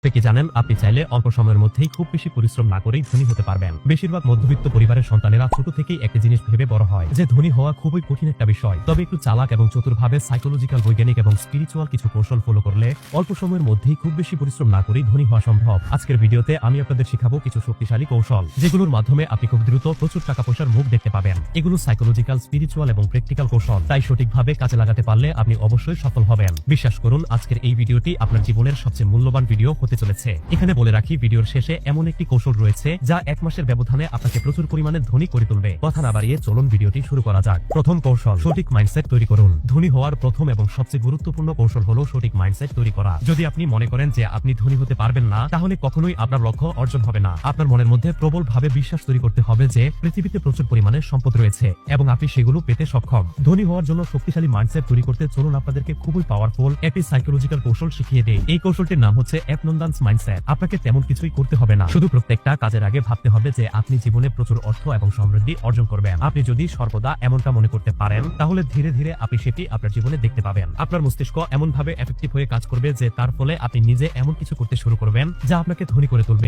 আপনি কি জানেন, আপনি চাইলে অল্প সময়ের মধ্যেই খুব বেশি পরিশ্রম না করেই ধনী হতে পারবেন। বেশিরভাগ মধ্যবিত্ত পরিবারের সন্তানেরা ছোট থেকেই একটি জিনিস ভেবে বড় হয়। যে ধনী হওয়া খুবই কঠিন একটা বিষয়। তবে একটু চালাক এবং চতুরভাবে সাইকোলজিক্যাল বৈজ্ঞানিক এবং স্পিরিচুয়াল কিছু কৌশল ফলো করলে অল্প সময়ের মধ্যেই খুব বেশি পরিশ্রম না করেই ধনী হওয়া সম্ভব। আজকের ভিডিওতে আমি আপনাদের শিখাবো কিছু শক্তিশালী কৌশল, যেগুলোর মাধ্যমে আপনি খুব দ্রুত প্রচুর টাকা পয়সার মুখ দেখতে পাবেন। এগুলো সাইকোলজিক্যাল স্পিরিচুয়াল এবং প্র্যাকটিক্যাল কৌশল। তাই সঠিকভাবে কাজে লাগাতে পারলে আপনি অবশ্যই সফল হবেন। বিশ্বাস করুন, আজকের এই ভিডিওটি আপনার জীবনের সবচেয়ে মূল্যবান ভিডিও হতে চলেছে। এখানে বলে রাখি, ভিডিওর শেষে এমন একটি কৌশল রয়েছে যা এক মাসের ব্যবধানে আপনাকে প্রচুর পরিমাণে ধনী করে তুলবে। কথা না বাড়িয়ে চলুন ভিডিওটি শুরু করা যাক। প্রথম কৌশল, সঠিক মাইন্ডসেট তৈরি করুন। ধনী হওয়ার প্রথম এবং সবচেয়ে গুরুত্বপূর্ণ কৌশল হলো সঠিক মাইন্ডসেট তৈরি করা। যদি আপনি মনে করেন যে আপনি ধনী হতে পারবেন না, তাহলে কখনোই আপনার লক্ষ্য অর্জন হবে না। আপনার মনের মধ্যে প্রবল ভাবে বিশ্বাস তৈরি করতে হবে যে পৃথিবীতে প্রচুর পরিমাণে সম্পদ রয়েছে এবং আপনি সেগুলো পেতে সক্ষম। ধনী হওয়ার জন্য শক্তিশালী মাইন্ডসেট তৈরি করতে চলুন আপনাদেরকে খুবই পাওয়ারফুল একটি সাইকোলজিক্যাল কৌশল শিখিয়ে দেয় এই কৌশলটির নাম হচ্ছে অ্যাপনন্দান্স মাইন্ডসেট আপনাকে তেমন কিছুই করতে হবে না। শুধু প্রত্যেকটা কাজের আগে ভাবতে হবে যে আপনি জীবনে প্রচুর অর্থ এবং সমৃদ্ধি অর্জন করবেন। আপনি যদি সর্বদা এমনটা মনে করতে পারেন, তাহলে ধীরে ধীরে আপনি সেটি আপনার জীবনে দেখতে পাবেন। আপনার মস্তিষ্ক এমন ভাবে এফেক্টিভ হয়ে কাজ করবে যে তার ফলে আপনি নিজে এমন কিছু করতে শুরু করবেন যা আপনাকে ধনী করে তুলবে।